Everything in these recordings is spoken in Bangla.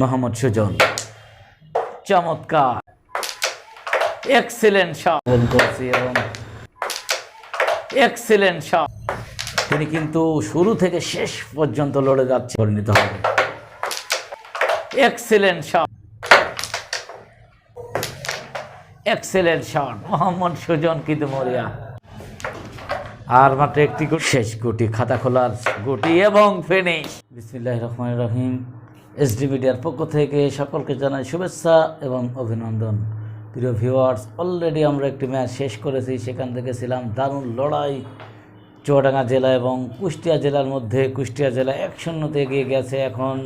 মোহাম্মদ সুজন। চমৎকার। এক্সিলেন্ট শট এবং এক্সিলেন্ট শট তিনি কিন্তু শুরু থেকে শেষ পর্যন্ত লড়ে যাচ্ছে। পরিণত হবে। Excellent shot excellent shot Mohammad Sujon কিন্তু মরিয়া। আর মাত্র একটি শেষ গুটি, খাতা খোলার গুটি এবং ফিনিশ বিসমিল্লাহ রহমান রহিম। এসডি মিডিয়ার পক্ষ থেকে সকলকে জানাই শুভেচ্ছা এবং অভিনন্দন। প্রিয় ভিউয়ার্স অলরেডি আমরা একটি ম্যাচ শেষ করেছি। সেখান থেকে ছিলাম দারুণ লড়াই। চুয়াডাঙ্গা জেলা এবং কুষ্টিয়া জেলার মধ্যে। কুষ্টিয়া জেলা এক শূন্যতে এগিয়ে গেছে। এখন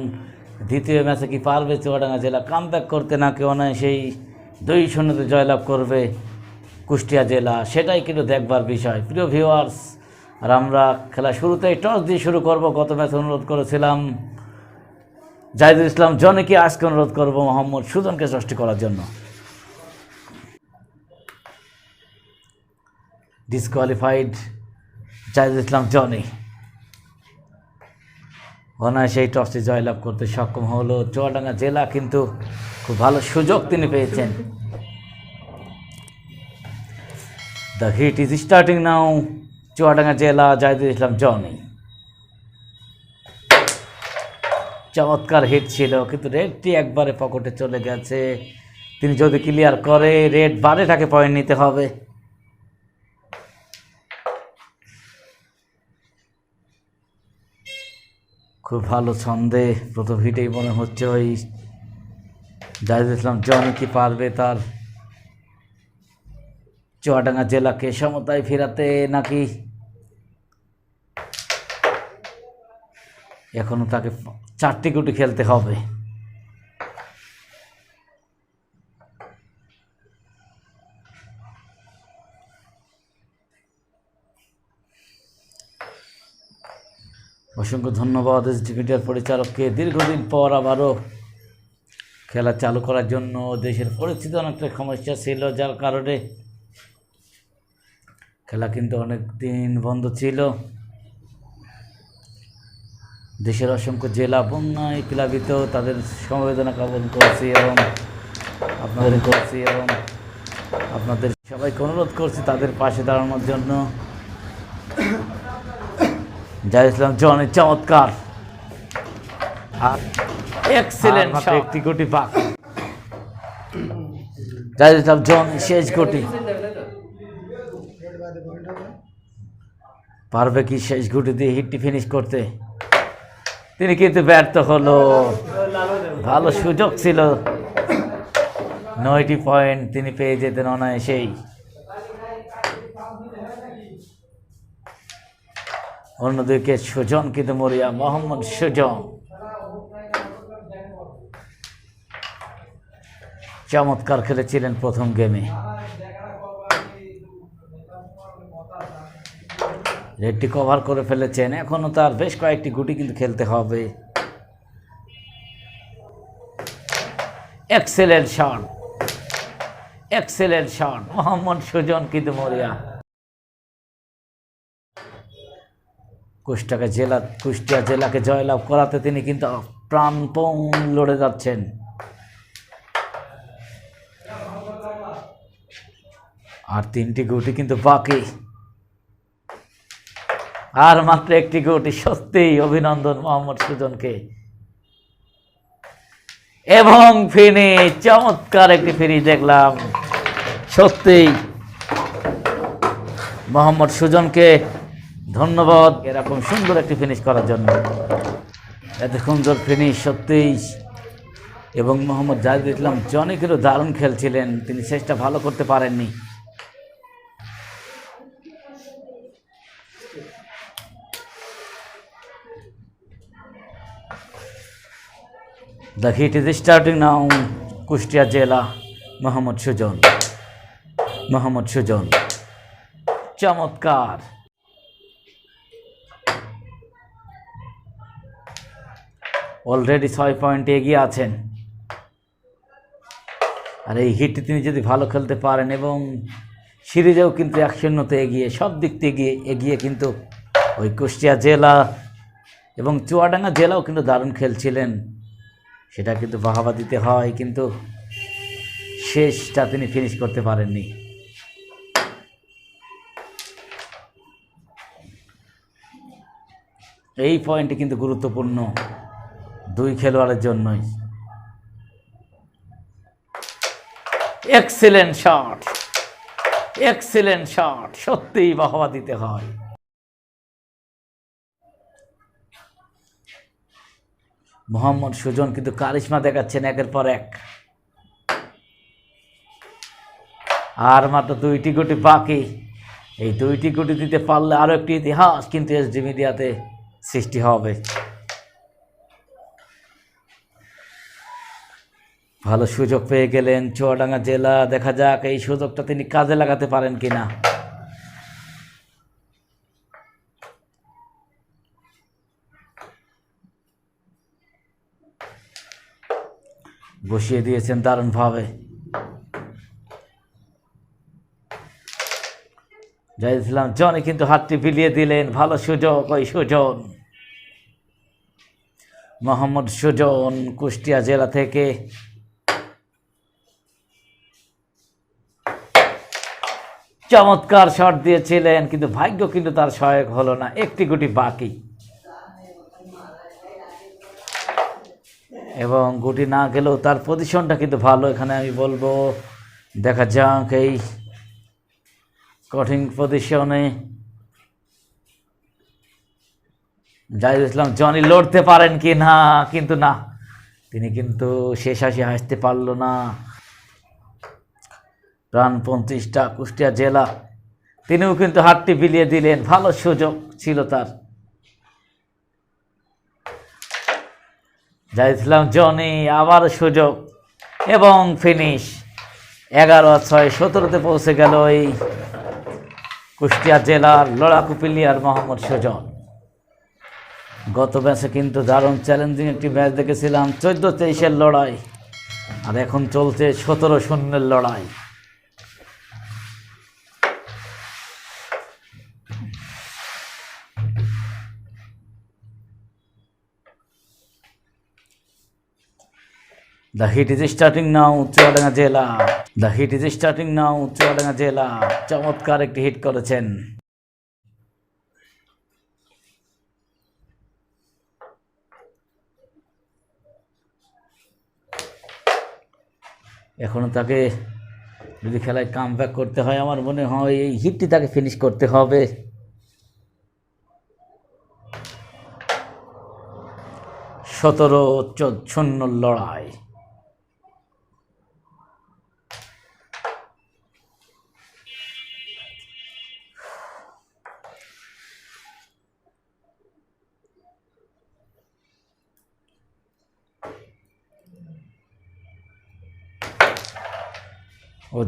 দ্বিতীয় ম্যাচে কি পারবে চুয়াডাঙ্গা জেলা? কাম করতে না কেউ নয় সেই দুই শূন্যতে জয়লাভ করবে কুষ্টিয়া জেলা? সেটাই কিন্তু দেখবার বিষয়। প্রিয় ভিউয়ার্স, আর আমরা খেলা শুরুতেই টস দিয়ে শুরু করব। গত ম্যাচে অনুরোধ করেছিলাম জাহিদুল ইসলাম, জনকে আজকে অনুরোধ করব মোহাম্মদ সুজনকে সৃষ্টি করার জন্য। ডিসকোয়ালিফাইড জাহিদুল ইসলাম, জনি। অনায়াসে এই টসটি জয়লাভ করতে সক্ষম হলো চুয়াডাঙ্গা জেলা, কিন্তু খুব ভালো সুযোগ তিনি পেয়েছেন। The heat is starting now Chuadanga জেলা, জাহিদুল ইসলাম, জনি। চমৎকার হিট ছিল। কিন্তু রেডটি একবারে পকেটে চলে গেছে। তিনি যদি ক্লিয়ার করে রেড বারে তাকে পয়েন্ট নিতে হবে। খুব ভালো ছন্দে প্রথম হিটেই মনে হচ্ছে ওই জাহিদুল ইসলাম জনি কি পারবে তার? চুয়াডাঙ্গা জেলাকে সমতায় ফেরাতে নাকি এখনও তাকে চারটি গুটি খেলতে হবে। অসংখ্য ধন্যবাদ এস মিডিয়ার পরিচালককে। দীর্ঘদিন পর আবারও খেলা চালু করার জন্য দেশের পরিস্থিতি অনেকটা সমস্যা ছিল, যার কারণে খেলা কিন্তু অনেক দিন বন্ধ ছিল। দেশের অসংখ্য জেলা বন্যায় প্লাবিত তাদের সমবেদনা জ্ঞাপন করছি এবং আপনাদের করছি এবং আপনাদের সবাইকে অনুরোধ করছি তাদের পাশে দাঁড়ানোর জন্য। জাহিদ ইসলাম জনের চমৎকার। আর এক্সিলেন্ট একটি গুটি পাক। জাহিদ ইসলাম জন শেষ গুটি পারবে কি শেষ গুটি দিয়ে হিটটি ফিনিশ করতে? তিনি কিন্তু ব্যর্থ হলো। ভালো সুযোগ ছিল। নয়টি পয়েন্ট তিনি পেয়ে যেতেন অনায়াসেই। অন্যদিকে সুজন কিন্তু মরিয়া, মোহাম্মদ সুজন। চমৎকার খেলেছিলেন প্রথম গেমে। রেডটি কভার করে ফেলেছেন। এখনও তার বেশ কয়েকটি গুটি কিন্তু খেলতে হবে। Excellent shot. Excellent shot. Mohammad Sujon কিন্তু মরিয়া। কুষ্টাকা জেলা, কুষ্টিয়া জেলাকে জয়লাভ করাতে তিনি কিন্তু প্রাণপণ লড়ে যাচ্ছেন। আর তিনটি গুটি কিন্তু বাকি। আর মাত্র একটি কোটি সত্যিই অভিনন্দন মোহাম্মদ সুজনকে। এবং ফিনি, চমৎকার একটি ফিনি দেখলাম। সত্যিই মোহাম্মদ সুজনকে ধন্যবাদ এরকম সুন্দর একটি ফিনিশ করার জন্য। এত সুন্দর ফিনিশ সত্যিই এবং মোহাম্মদ জাহিদ ইসলাম জনিকেরও দারুণ খেলছিলেন, তিনি শেষটা ভালো করতে পারেননি। The heat is starting now. Kushtia জেলা মোহাম্মদ সুজন মোহাম্মদ সুজন চমৎকার অলরেডি ছয় পয়েন্টে এগিয়ে আছেন। আর এই হিটটি তিনি যদি ভালো খেলতে পারেন এবং সিরিজেও কিন্তু এক শূন্যতে এগিয়ে, সব দিক থেকে এগিয়ে কিন্তু ওই কুষ্টিয়া জেলা এবং চুয়াডাঙ্গা জেলাও কিন্তু দারুণ খেলছিলেন। সেটা কিন্তু বাহাবা দিতে হয়, কিন্তু শেষটা তিনি ফিনিশ করতে পারেননি। এই পয়েন্টটি কিন্তু গুরুত্বপূর্ণ দুই খেলোয়াড়ের জন্যই। এক্সিলেন্ট শট এক্সিলেন্ট শট সত্যিই বাহবা দিতে হয়। মোহাম্মদ সুজন কিন্তু কারিশমা দেখাচ্ছেন একের পর এক। আর মাত্র দুইটি গুটি বাকি। এই দুইটি গুটি দিতে পারলে আরও একটি ইতিহাস কিন্তু এস ডি মিডিয়াতে সৃষ্টি হবে। ভালো সুযোগ পেয়ে গেলেন চুয়াডাঙ্গা জেলা। দেখা যাক এই সুযোগটা তিনি কাজে লাগাতে পারেন কিনা। বসিয়ে দিয়েছেন দারুণভাবে। জাহিদ ইসলাম জনি কিন্তু হাতটি বিলিয়ে দিলেন, ভালো সুযোগ, ওই সুজন। মোহাম্মদ সুজন কুষ্টিয়া জেলা থেকে। চমৎকার শট দিয়েছিলেন, কিন্তু ভাগ্য কিন্তু তার সহায়ক হলো না, একটি গুটি বাকি। এবং গুটি না গেলেও তার পজিশনটা কিন্তু ভালো। এখানে আমি বলব, দেখা যাক এই কঠিন পজিশনে জাহিদ ইসলাম জনি লড়তে পারেন কি না? কিন্তু না, তিনি কিন্তু শেষ হাসি হাসতে পারল না। রান পঁয়ত্রিশটা কুষ্টিয়া জেলা। তিনিও কিন্তু হাতটি বিলিয়ে দিলেন, ভালো সুযোগ ছিল তার। ইসলাম জনি, আবার সুযোগ। এবং ফিনিশ এগারো ছয় সতেরোতে পৌঁছে গেল এই কুষ্টিয়া জেলার লড়াকু প্লেয়ার মোহাম্মদ সুজন। গত ম্যাচে কিন্তু দারুণ চ্যালেঞ্জিং একটি ম্যাচ দেখেছিলাম, চোদ্দ তেইশের লড়াই। আর এখন চলছে সতেরো শূন্যের লড়াই। The heat is starting now, Chuadanga জেলা the heat is starting now Chuadanga জেলা চমৎকার একটি হিট করেছেন এখনও তাকে যদি খেলায় কাম করতে হয় আমার মনে হয় এই হিটটি তাকে ফিনিশ করতে হবে। সতেরো শূন্য লড়াই।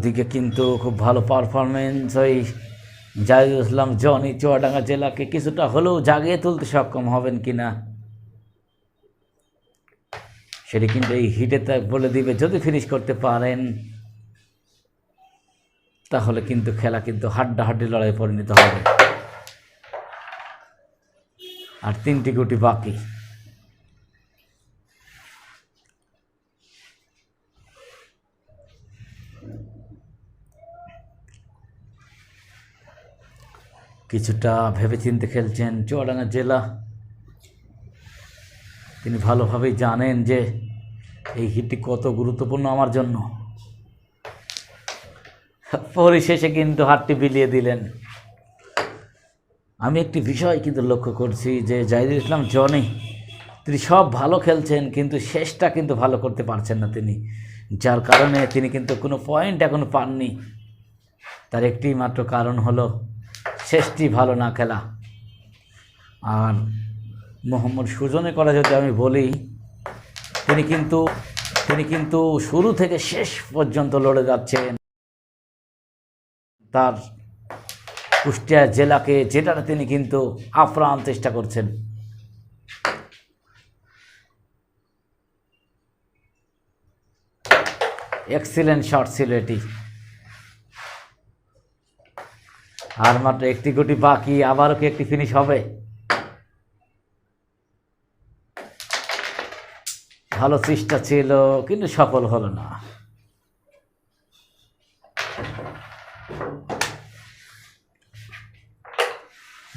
ওদিকে কিন্তু খুব ভালো পারফরমেন্স ওই জাহিদুল ইসলাম জনি চুয়াডাঙ্গা জেলাকে কিছুটা হলেও জাগিয়ে তুলতে সক্ষম হবেন কিনা, সেটি কিন্তু এই হিটে তা বলে দিবে। যদি ফিনিশ করতে পারেন, তাহলে কিন্তু খেলা কিন্তু হাড্ডাহাড্ডি লড়াই পরিণত হবে। আর তিনটি গুটি বাকি। কিছুটা ভেবেচিন্তে খেলছেন চুয়াডাঙ্গা জেলা। তিনি ভালোভাবেই জানেন যে এই হিটটি কত গুরুত্বপূর্ণ আমার জন্য। পরিশেষে কিন্তু হাতটি বিলিয়ে দিলেন। আমি একটি বিষয় কিন্তু লক্ষ্য করছি যে জাহিদুল ইসলাম, জনি, তিনি সব ভালো খেলছেন, কিন্তু শেষটা কিন্তু ভালো করতে পারছেন না তিনি। যার কারণে তিনি কিন্তু কোনো পয়েন্ট এখনও পাননি। তার একটি মাত্র কারণ হলো শেষটি ভালো না খেলা। আর মোহাম্মদ সুজনের কথা যদি আমি বলি, তিনি কিন্তু তিনি কিন্তু শুরু থেকে শেষ পর্যন্ত লড়ে যাচ্ছেন। তার কুষ্টিয়া জেলাকে যেটাতে তিনি কিন্তু আপ্রাণ চেষ্টা করছেন। এক্সিলেন্ট শট ছিল এটি। আর মাত্র একটি গুটি বাকি, আবারও কি একটি ফিনিশ হবে? ভালো চেষ্টা ছিল, কিন্তু সফল হলো না।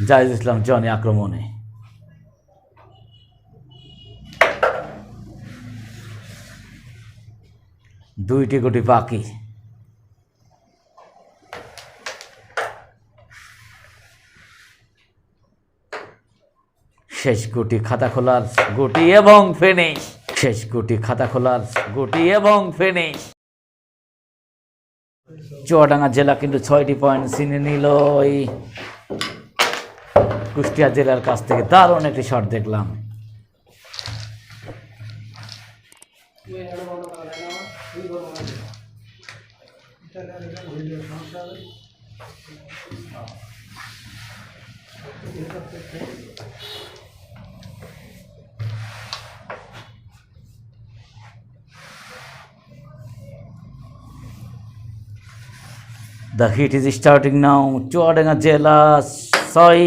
জাহিদ ইসলাম, জনি আক্রমণে। দুইটি গুটি বাকি। শেষ গুটি খাতা খোলার গুটি এবং ফিনিশ শেষ গুটি খাতা খোলার গুটি এবং ফিনিশ চুয়াডাঙ্গা জেলা কিন্তু ছয়টি পয়েন্ট চিনে নিল এই কুষ্টিয়া জেলার কাছ থেকে দারুণ একটি শট দেখলাম। The heat is starting now Chuadanga জেলা ছয়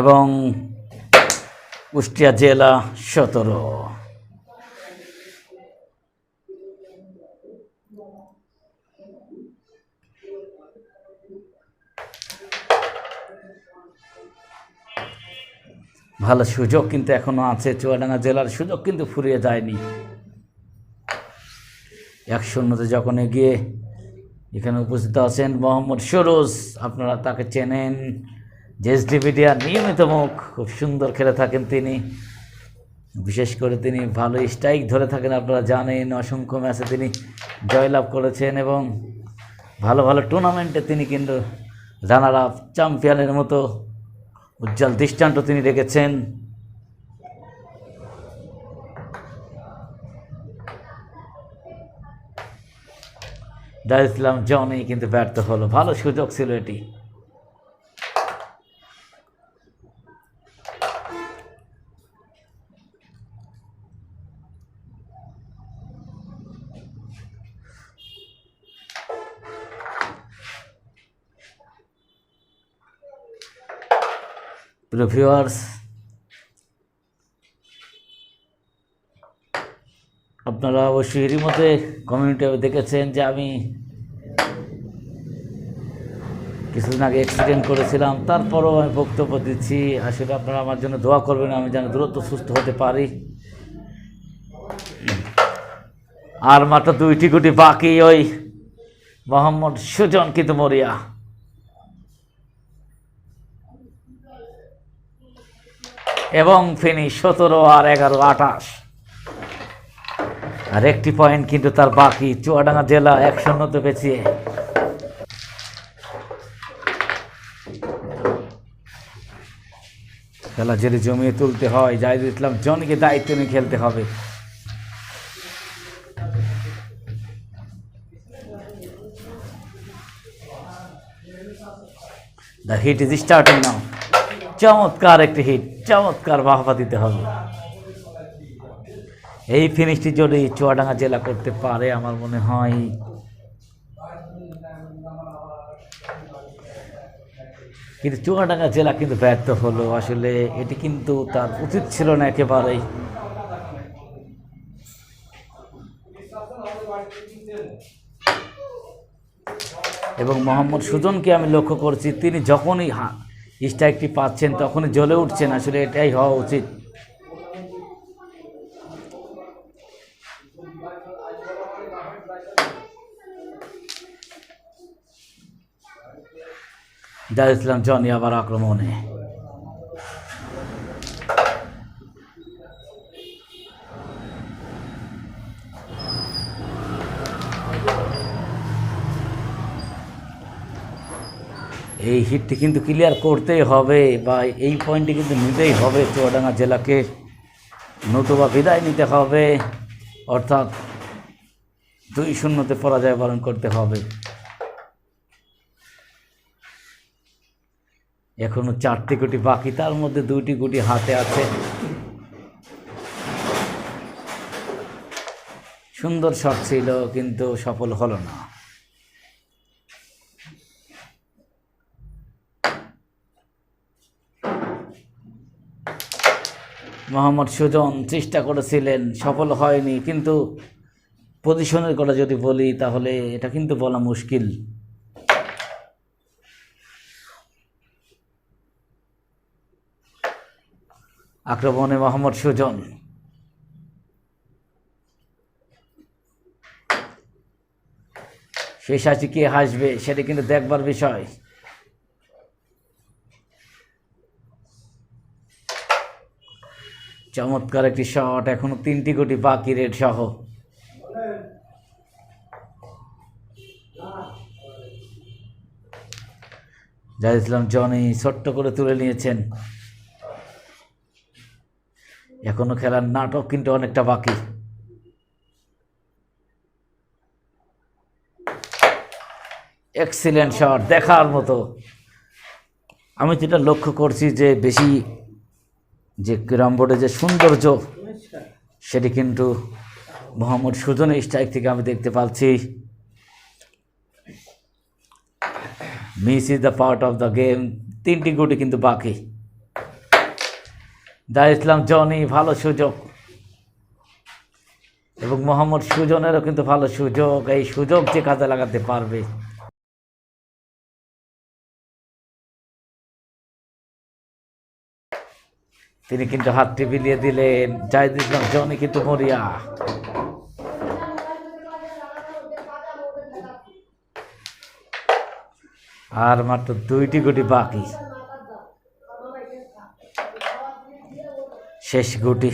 এবং কুষ্টিয়া জেলা সতেরো। ভালো সুযোগ কিন্তু এখনও আছে। চুয়াডাঙ্গা জেলার সুযোগ কিন্তু ফুরিয়ে যায়নি। এক শূন্যতে যখন এগিয়ে এখানে উপস্থিত আছেন মোহাম্মদ সরোজ। আপনারা তাকে চেনেন। জেএসডি মিডিয়ার নিয়মিত মুখ। খুব সুন্দর খেলে থাকেন তিনি। বিশেষ করে তিনি ভালো স্ট্রাইক ধরে থাকেন, আপনারা জানেন। অসংখ্য ম্যাচে তিনি জয়লাভ করেছেন এবং ভালো ভালো টুর্নামেন্টে তিনি কিন্তু রানার আপ চ্যাম্পিয়নের মতো উজ্জ্বল দৃষ্টান্ত তিনি রেখেছেন। দার ইসলাম জনই কিন্তু ব্যর্থ হলো। ভালো সুযোগ ছিল এটি। প্রিয় আপনারা অবশ্যই এরই মধ্যে কমিউনিটি দেখেছেন যে আমি কিছুদিন আগে অ্যাক্সিডেন্ট করেছিলাম। তারপরও আমি বক্তব্য দিচ্ছি। আসলে আপনারা আমার জন্য দোয়া করবেন, আমি যেন দ্রুত সুস্থ হতে পারি। আর মাত্র দুইটি গুটি বাকি ওই মোহাম্মদ সুজন কিন্তু মরিয়া। এবং ফিনিশ সতেরো আর এগারো আঠাশ। আর একটি পয়েন্ট কিন্তু তার বাকি চুয়াডাঙ্গা জেলা এক শূন্যতে পেছিয়ে খেলা যদি জমিয়ে তুলতে হয় জাহিদ ইসলাম জনকে দায়িত্ব নিয়ে খেলতে হবে। The heat is starting now চমৎকার একটি হিট চমৎকার বাহবা দিতে হবে। এই ফিনিশটি যদি চুয়াডাঙ্গা জেলা করতে পারে, আমার মনে হয় কিন্তু চুয়াডাঙ্গা জেলা কিন্তু ব্যর্থ হলো। আসলে এটি কিন্তু তার উচিত ছিল না একেবারেই। এবং মোহাম্মদ সুজনকে আমি লক্ষ্য করছি, তিনি যখনই স্ট্রাইকটি পাচ্ছেন, তখনই জ্বলে উঠছেন। আসলে এটাই হওয়া উচিত। দার ইসলাম জনি আবার আক্রমণে। এই হিটটি কিন্তু ক্লিয়ার করতেই হবে বা এই পয়েন্টটি কিন্তু নিতেই হবে। চুয়াডাঙ্গা জেলাকে নতুবা বিদায় নিতে হবে। অর্থাৎ দুই শূন্যতে পরাজয় বরণ করতে হবে। এখনও চারটি কোটি বাকি, তার মধ্যে দুইটি কোটি হাতে আছে। সুন্দর শট ছিল, কিন্তু সফল হলো না। মোহাম্মদ সুজন চেষ্টা করেছিলেন, সফল হয়নি, কিন্তু পজিশনের কথা যদি বলি, তাহলে এটা কিন্তু বলা মুশকিল। আক্রমণে মোহাম্মদ সুজন। শেষ হাসি কে হাসবে, সেটা কিন্তু দেখবার বিষয়। চমৎকার একটি শট, এখনও তিনটি কোটি বাকি রেড সহ। জাহিদ ইসলাম জনি ছোট্ট করে তুলে নিয়েছেন। এখনও খেলার নাটক কিন্তু অনেকটা বাকি। এক্সিলেন্ট শট দেখার মতো। আমি যেটা লক্ষ্য করছি যে বেশি যে ক্যারাম বোর্ডে যে সৌন্দর্য, সেটি কিন্তু মোহাম্মদ সুজন স্ট্রাইক থেকে আমি দেখতে পাচ্ছি। Miss is the part of the game তিনটি গুটি কিন্তু বাকি। দার ইসলাম জনি ভালো সুযোগ। এবং মোহাম্মদ সুজনেরও কিন্তু ভালো সুযোগ। এই সুযোগ যে কাজে লাগাতে পারবে। তিনি কিন্তু হাতটি বিলিয়ে দিলেন। জাহিদ ইসলাম জনি কিন্তু মরিয়া। আর মাত্র দুইটি গুটি বাকি। শেষ গুটি।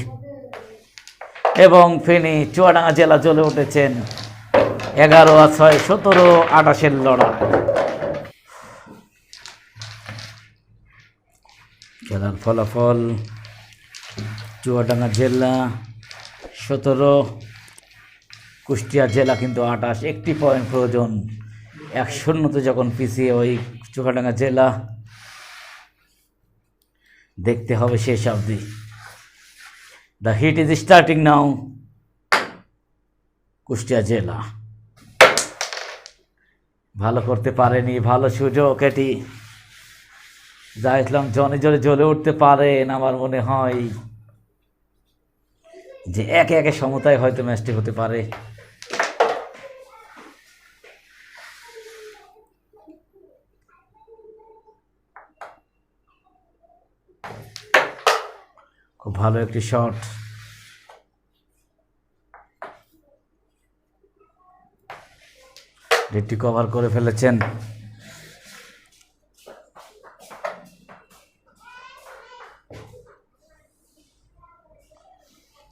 এবং ফেনী চুয়াডাঙ্গা জেলা জ্বলে উঠেছেন এগারো আর ছয়, সতেরো আঠাশের লড়াই। খেলার ফলাফল চুয়াডাঙ্গা জেলা, সতেরো, কুষ্টিয়া জেলা কিন্তু আঠাশ। একটি পয়েন্ট প্রয়োজন, এক শূন্যতে যখন পিছিয়ে ওই চুয়াডাঙ্গা জেলা, দেখতে হবে শেষ অবধি। The heat is starting now Kushtia জেলা। ভালো করতে পারেনি, ভালো সুযোগ এটি। যা ইসলাম জনে জলে জ্বলে উঠতে পারেন, আমার মনে হয়। যে একে একে সমতায় হয়তো ম্যাচটি হতে পারে। খুব ভালো একটি শট। নেটটি কভার করে ফেলেছেন।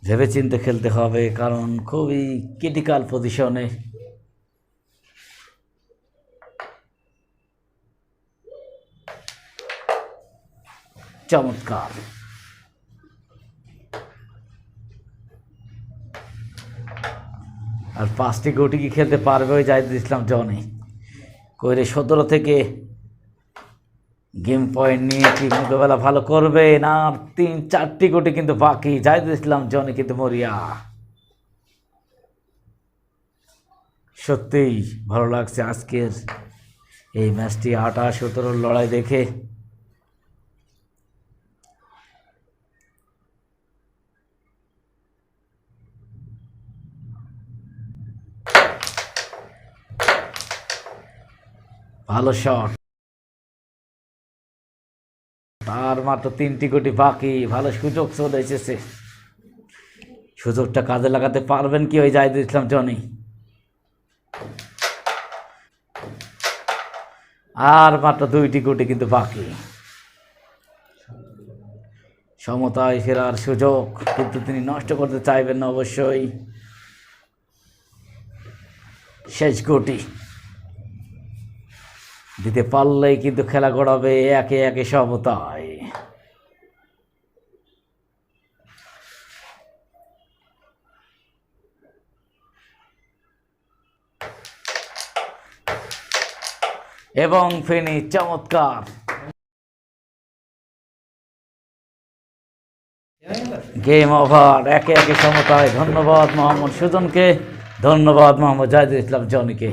ভেবে চিন্তে খেলতে হবে, কারণ খুবই ক্রিটিক্যাল পজিশনে। চমৎকার। আর পাঁচটি গুটি কি খেলতে পারবে ওই জাহিদুল ইসলাম জনি? কইরে সতেরো থেকে গেম পয়েন্ট নিয়ে কি মোকাবেলা ভালো করবে? না, তিন, চারটি গুটি কিন্তু বাকি। জাহিদুল ইসলাম জনি কিন্তু মরিয়া। সত্যিই ভালো লাগছে আজকের এই ম্যাচটি আটা সতেরোর লড়াই দেখে। ভালো শট তার মাত্র তিনটি কোটি বাকি, ভালো সুযোগ চলে এসেছে। সুযোগটা কাজে লাগাতে পারবেন কি ওই জাহিদুল ইসলাম, জনি? আর মাত্র দুইটি কোটি কিন্তু বাকি। সমতায় ফেরার সুযোগ কিন্তু তিনি নষ্ট করতে চাইবেন না অবশ্যই। শেষ কোটি। দিতে পারলেই কিন্তু খেলা গড়াবে একে একে সমতায়। এবং ফেনি চমৎকার। গেম ওভার একে একে সমতায়। ধন্যবাদ মোহাম্মদ সুজনকে। ধন্যবাদ মোহাম্মদ জাহিদুল ইসলাম জনিকে।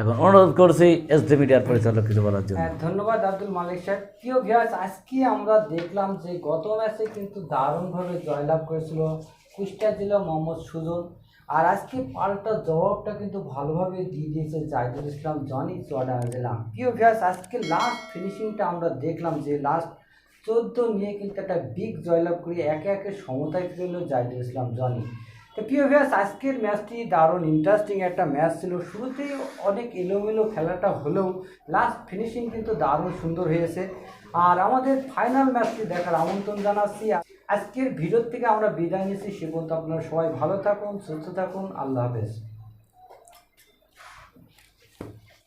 এখন অনুরোধ করছি এস ডি মিডিয়ার পরিচালক কিছু বলার জন্য। হ্যাঁ ধন্যবাদ আব্দুল মালিক সাহেব। প্রিয় ভিউয়ার্স আজকে আমরা দেখলাম যে গত ম্যাচে কিন্তু দারুণভাবে জয়লাভ করেছিল কুষ্টিয়া জেলা মোহাম্মদ সুজন। আর আজকে পাল্টা জবাবটা কিন্তু ভালোভাবে দিয়ে দিয়েছে জাহিদুল ইসলাম, জনি চুয়াডাঙ্গা জেলা। প্রিয় ভিউয়ার্স আজকে লাস্ট ফিনিশিংটা আমরা দেখলাম যে লাস্ট চোদ্দ নিয়ে কিন্তু একটা বিগ জয়লাভ করে একে একে সমতায় ফিরল জাহিদুল ইসলাম, জনি। তো প্রিয় ভিউয়ার্স আজকের ম্যাচটি দারুণ ইন্টারেস্টিং একটা ম্যাচ ছিল। শুরুতেই অনেক এলোমেলো খেলাটা হলেও লাস্ট ফিনিশিং কিন্তু দারুণ সুন্দর হয়েছে। আর আমাদের ফাইনাল ম্যাচটি দেখার আমন্ত্রণ জানাচ্ছি। আজকের ভিডিওর থেকে আমরা বিদায় নিচ্ছি। সে বলতে আপনারা সবাই ভালো থাকুন, সুস্থ থাকুন। আল্লাহ হাফেজ।